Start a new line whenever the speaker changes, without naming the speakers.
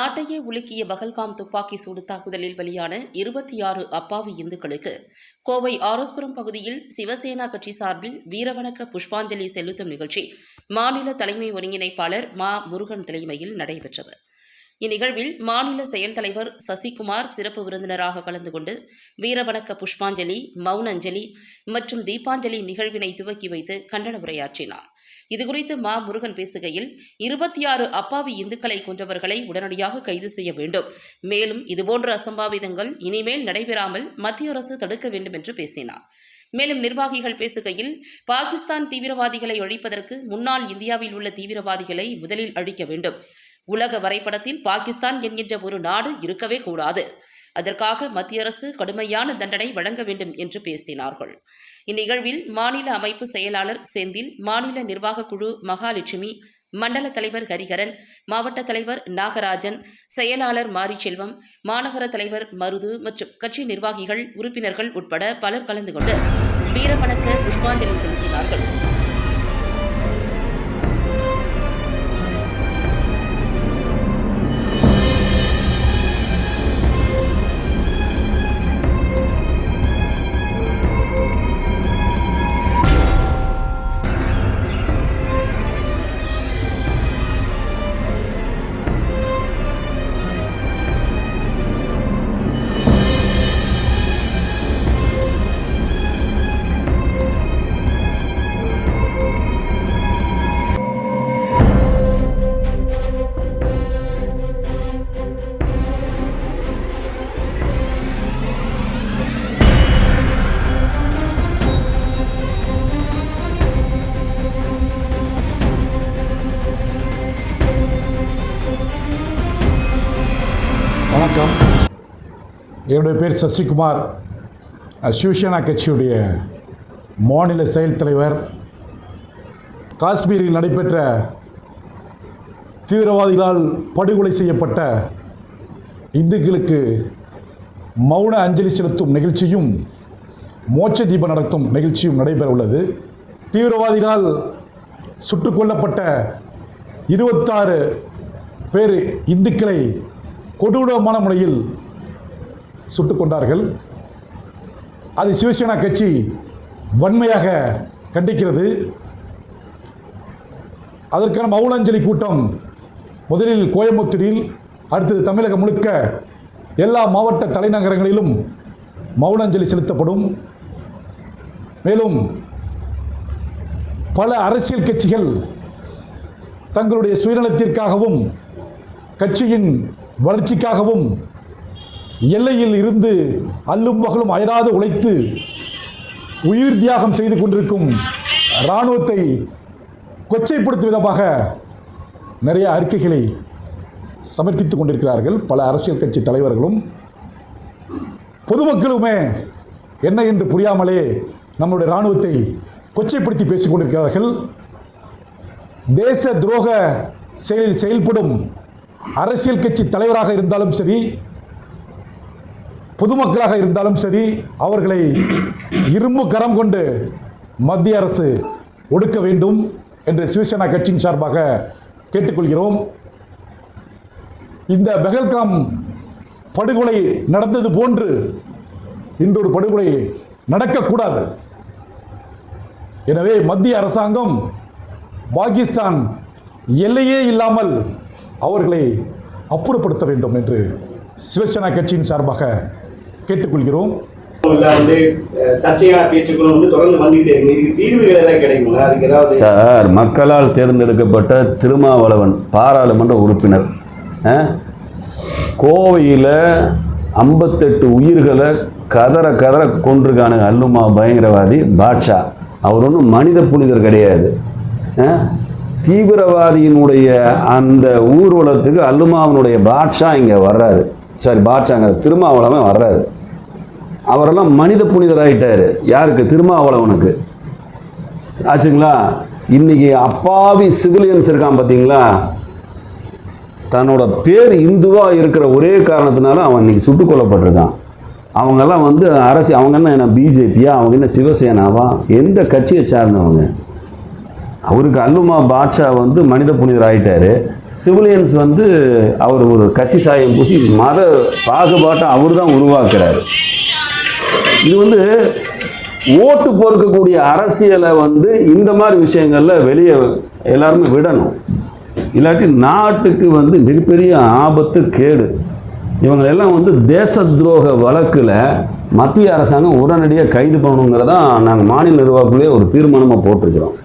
நாட்டையே உலுக்கிய பகல்காம் துப்பாக்கி சூடு தாக்குதலில் பலியான இருபத்தி ஆறு அப்பாவி இந்துக்களுக்கு கோவை ஆரோஸ்புரம் பகுதியில் சிவசேனா கட்சி சார்பில் வீரவணக்க புஷ்பாஞ்சலி செலுத்தும் நிகழ்ச்சி மாநில தலைமை ஒருங்கிணைப்பாளர் மா முருகன் தலைமையில் நடைபெற்றது. இந்நிகழ்வில் மாநில செயல் தலைவர் சசிகுமார் சிறப்பு விருந்தினராக கலந்து கொண்டு வீரவணக்க புஷ்பாஞ்சலி மௌன அஞ்சலி மற்றும் தீபாஞ்சலி நிகழ்வினை துவக்கி வைத்து கண்டன உரையாற்றினார். இதுகுறித்து மா முருகன் பேசுகையில் இருபத்தி ஆறு அப்பாவி இந்துக்களை கொன்றவர்களை உடனடியாக கைது செய்ய வேண்டும். மேலும் இதுபோன்ற அசம்பாவிதங்கள் இனிமேல் நடைபெறாமல் மத்திய அரசு தடுக்க வேண்டும் என்று பேசினார். மேலும் நிர்வாகிகள் பேசுகையில் பாகிஸ்தான் தீவிரவாதிகளை ஒழிப்பதற்கு முன்னாள் இந்தியாவில் உள்ள தீவிரவாதிகளை முதலில் அழிக்க வேண்டும். உலக வரைபடத்தில் பாகிஸ்தான் என்கின்ற ஒரு நாடு இருக்கவே கூடாது. அதற்காக மத்திய அரசு கடுமையான தண்டனை வழங்க வேண்டும் என்று பேசினார்கள். இந்நிகழ்வில் மாநில அமைப்பு செயலாளர் செந்தில் மாநில நிர்வாக குழு மகாலட்சுமி மண்டல தலைவர் ஹரிஹரன் மாவட்ட தலைவர் நாகராஜன் செயலாளர் மாரிச்செல்வம் மாநகர தலைவர் மருது மற்றும் கட்சி நிர்வாகிகள் உறுப்பினர்கள் உட்பட பலர் கலந்து கொண்டு வீரவணக்க புஷ்பாஞ்சலி செலுத்தினார்கள்.
என்னுடைய பேர் சசிகுமார். சிவசேனா கட்சியுடைய மாநில செயல் தலைவர். காஷ்மீரில் நடைபெற்ற தீவிரவாதிகளால் படுகொலை செய்யப்பட்ட இந்துக்களுக்கு மௌன அஞ்சலி செலுத்தும் நிகழ்ச்சியும் மோட்ச தீபம் நடத்தும் நிகழ்ச்சியும் நடைபெற உள்ளது. தீவிரவாதிகளால் சுட்டுக் கொல்லப்பட்ட இருபத்தாறு பேர் இந்துக்களை கொடூரமான முறையில் சுட்டுக் கொண்டார்கள் அது சிவசேனா கட்சி வன்மையாக கண்டிக்கிறது. அதற்கான மௌன அஞ்சலி கூட்டம் முதலில் கோயம்புத்தூரில் அடுத்தது தமிழகம் முழுக்க எல்லா மாவட்ட தலைநகரங்களிலும் மௌன அஞ்சலி செலுத்தப்படும். மேலும் பல அரசியல் கட்சிகள் தங்களுடைய சுயநலத்திற்காகவும் கட்சியின் வளர்ச்சிக்காகவும் எல்லையில் இருந்து அல்லும் பகலும் அயராது உழைத்து உயிர் தியாகம் செய்து கொண்டிருக்கும் இராணுவத்தை கொச்சைப்படுத்தும் விதமாக நிறைய அறிக்கைகளை சமர்ப்பித்துக் கொண்டிருக்கிறார்கள். பல அரசியல் கட்சி தலைவர்களும். பொதுமக்களுமே என்ன என்று புரியாமலே நம்முடைய இராணுவத்தை கொச்சைப்படுத்தி பேசிக் கொண்டிருக்கிறார்கள். தேச துரோக செயலில் செயல்படும் அரசியல் கட்சி தலைவராக இருந்தாலும் சரி பொதுமக்களாக இருந்தாலும் சரி அவர்களை இரும்பு கரம் கொண்டு மத்திய அரசு ஒடுக்க வேண்டும் என்று சிவசேனா கட்சியின் சார்பாக கேட்டுக்கொள்கிறோம். இந்த பெஹல்காம் படுகொலை நடந்தது போன்று இன்றொரு படுகொலை நடக்கக்கூடாது. எனவே மத்திய அரசாங்கம் பாகிஸ்தான் எல்லையே இல்லாமல் அவர்களை அப்புறப்படுத்த வேண்டும் என்று சிவசேனா கட்சியின் சார்பாக கேட்டுக்கொள்கிறோம்.
சார் மக்களால் தேர்ந்தெடுக்கப்பட்ட திருமாவளவன் பாராளுமன்ற உறுப்பினர். கோவையில் ஐம்பத்தெட்டு உயிர்களை கதற கதற கொண்டிருக்கானுங்க அல்லுமா பயங்கரவாதி பாட்ஷா. அவர் ஒன்றும் மனித புனிதர் கிடையாது. ஆ? தீவிரவாதியினுடைய அந்த ஊர்வலத்துக்கு அல்லுமாவனுடைய பாட்ஷா இங்கே வர்றாரு. சாரி பாட்ஷாங்க திருமாவளவன் வர்றாரு. அவரெல்லாம் மனித புனிதராயிட்டாரு. யாருக்கு? திருமாவளவனுக்கு. ஆச்சுங்களா? இன்னைக்கு அப்பாவி சிவிலியன்ஸ் இருக்கான் பார்த்தீங்களா தன்னோட பேர் இந்துவாக இருக்கிற ஒரே காரணத்தினால அவன் இன்னைக்கு சுட்டுக் கொல்லப்பட்டிருக்கான். அவங்கெல்லாம் வந்து அரசு அவங்க என்ன என்ன பிஜேபியா? அவங்க என்ன சிவசேனாவா? எந்த கட்சியை சார்ந்தவங்க? அவருக்கு அல்லுமா பாட்ஷா வந்து மனித புனிதர் ஆகிட்டார் சிவிலியன்ஸ் வந்து அவர் ஒரு கட்சி சாயம் பூசி மத பாகுபாட்டை அவர் தான் உருவாக்குறாரு. இது வந்து ஓட்டு பொறுக்கக்கூடிய அரசியலை வந்து இந்த மாதிரி விஷயங்களில் வெளியே எல்லாருமே விடணும். இல்லாட்டி நாட்டுக்கு வந்து மிகப்பெரிய ஆபத்து கேடு. இவங்களெல்லாம் வந்து தேச துரோக வழக்கில் மத்திய அரசாங்கம் உடனடியாக கைது பண்ணணுங்கிறதான் நாங்கள் மாநில நிர்வாகத்துலேயே ஒரு தீர்மானமாக போட்டிருக்கிறோம்.